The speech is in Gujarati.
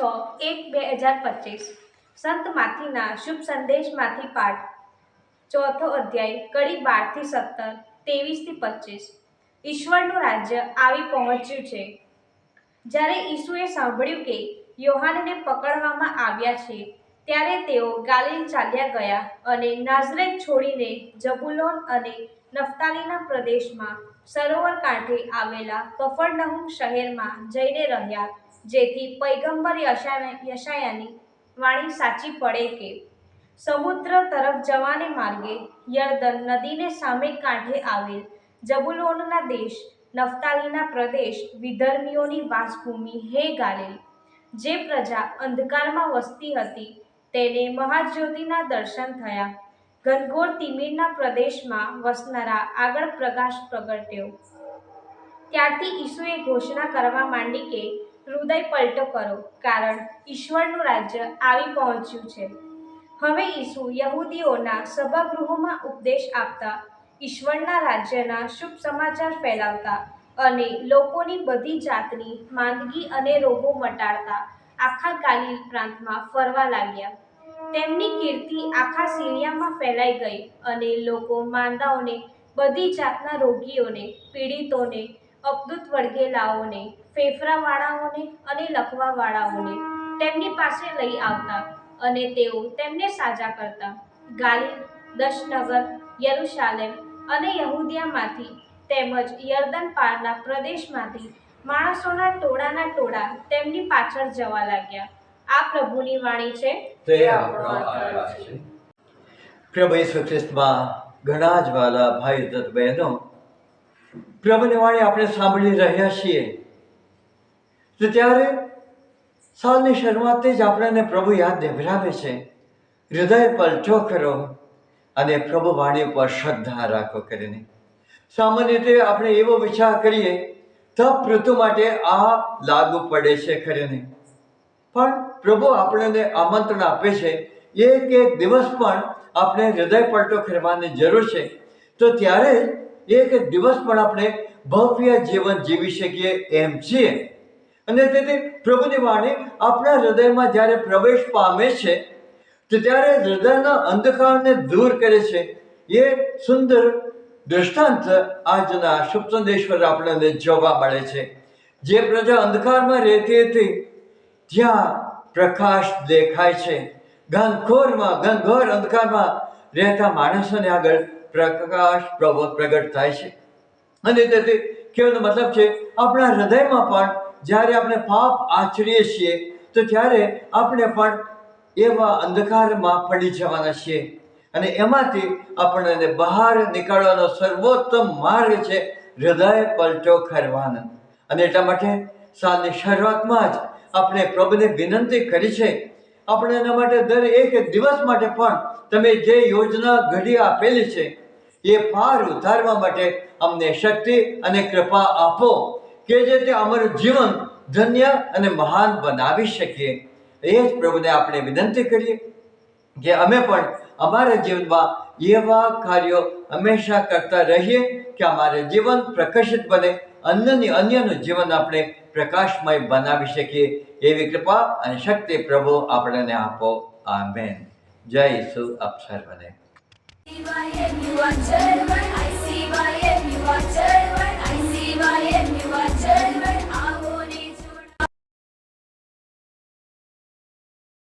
હજાર પચીસ. સંતમાંથીના શુભ સંદેશમાંથી પાઠ. ચોથો અધ્યાય, કડી બારથી સત્તર, ત્રેવીસથી પચીસ. ઈશ્વરનું રાજ્ય આવી પહોંચ્યું છે. જ્યારે ઈસુએ સાંભળ્યું કે યોહાનને પકડવામાં આવ્યા છે, ત્યારે તેઓ ગાલિલ ચાલ્યા ગયા અને નાઝરેત છોડીને જબુલોન અને નફતાલીના પ્રદેશમાં સરોવર કાંઠે આવેલા કફરનહુમ શહેરમાં જઈને રહ્યા. જેથી પૈગંબર યશા યશાયાની વાણી સાચી પડે કે? સમુદ્ર તરફ જવાને માર્ગે યર્દન નદીને સામે કાંઠે આવેલ જબુલોનના દેશ, નફતાલીના પ્રદેશ, વિધર્મીઓની વાસભૂમિ હે ગાલેલ. જે પ્રજા અંધકારમાં વસતી હતી તેને મહાજ્યોતિના દર્શન થયા. ઘનઘોર તિમિરના પ્રદેશમાં વસનારા આગળ પ્રકાશ પ્રગટ્યો. ત્યારથી ઈસુએ ઘોષણા કરવા માંડી કે હૃદય પલટો કરો, કારણ ઈશ્વરનું રાજ્ય આવી પહોંચ્યું છે. હવે ઈસુ યહૂદીઓના સભાગૃહોમાં ઉપદેશ આપતા ઈશ્વરના રાજ્યના શુભ સમાચાર ફેલાવતા અને લોકોની બધી જાતની માંદગી અને રોગો મટાડતા આખા ગાલિલ પ્રાંતમાં ફરવા લાગ્યા. તેમની કીર્તિ આખા સિરિયામાં ફેલાઈ ગઈ અને લોકો માંદાઓને બધી જાતના રોગીઓને, પીડિતોને અબદૂત વળગેલાઓને ફેફરાવાળાઓને અને લખવાવાળાઓને તેમની પાસે લઈ આવતા અને તેઓ તેમને સાજા કરતા. ગાલિલ, દશનગર, યરુશાલેમ અને યહૂદિયામાંથી તેમજ યર્દન પારના પ્રદેશમાંથી માણસોના ટોળાના ટોળા તેમની પાછળ જવા લાગ્યા. આ પ્રભુની વાણી છે પ્રભુ ઈસુ ખ્રિસ્તમાં ઘણા જ વાલા ભાઈ તથા બહેનો પ્રભુની વાણી આપણે સાંભળી રહ્યા છીએ. તો ત્યારે સાલની શરૂઆતથી જ આપણને પ્રભુ યાદ દેભરાવે છે. હૃદય પલટો કરો અને પ્રભુ વાણી ઉપર શ્રદ્ધા રાખો કરીને. સામાન્ય રીતે આપણે એવો વિચાર કરીએ, તપ ઋતુ માટે આ લાગુ પડે છે કરીને. પણ પ્રભુ આપણને આમંત્રણ આપે છે, એક એક દિવસ પણ આપણે હૃદય પલટો કરવાની જરૂર છે. તો ત્યારે એક દિવસ પણ આપણે ભવ્ય જીવન જીવી શકીએ એમ છીએ. અને તેથી પ્રભુની વાણી આપણા હૃદયમાં જ્યારે પ્રવેશ પામે છે, તો ત્યારે હૃદયના અંધકારને દૂર કરે છે. એ સુંદર દૃષ્ટાંત આજના શુભ સંદેશ્વર આપણને જોવા મળે છે. જે પ્રજા અંધકારમાં રહેતી હતી જ્યાં પ્રકાશ દેખાય છે. ઘનઘોરમાં ઘનઘોર અંધકારમાં રહેતા માણસોને આગળ પ્રકાશ પ્રભુ પ્રગટ થાય છે. અને તેથી કહેવાનો મતલબ છે, આપણા હૃદયમાં પણ જ્યારે આપણે પાપ આચરીએ છીએ, તો ત્યારે આપણે પણ એવા અંધકારમાં પડી જવાના છીએ. અને એમાંથી આપણને બહાર નીકળવાનો સર્વોત્તમ માર્ગ છે હૃદય પલટો કરવાનો. અને એટલા માટે સાલની શરૂઆતમાં જ આપણે પ્રભુને વિનંતી કરી છે આપણે એના માટે દર એક દિવસ માટે પણ તમે જે યોજના ઘડી આપેલી છે, એ પાર ઉતારવા માટે અમને શક્તિ અને કૃપા આપો કે જે તે અમારું જીવન ધન્ય અને મહાન બનાવી શકીએ. એ જ પ્રભુને આપણે વિનંતી કરીએ કે અમે પણ અમારા જીવનમાં એવા કાર્યો હંમેશા કરતા રહીએ કે અમારું જીવન પ્રકાશિત બને અન્યની અન્યનું જીવન આપણે પ્રકાશમય બનાવી શકીએ. એવી કૃપા અને શક્તિ પ્રભુ આપણને આપો. આમેન. જય ઈસુ અક્ષર બને I.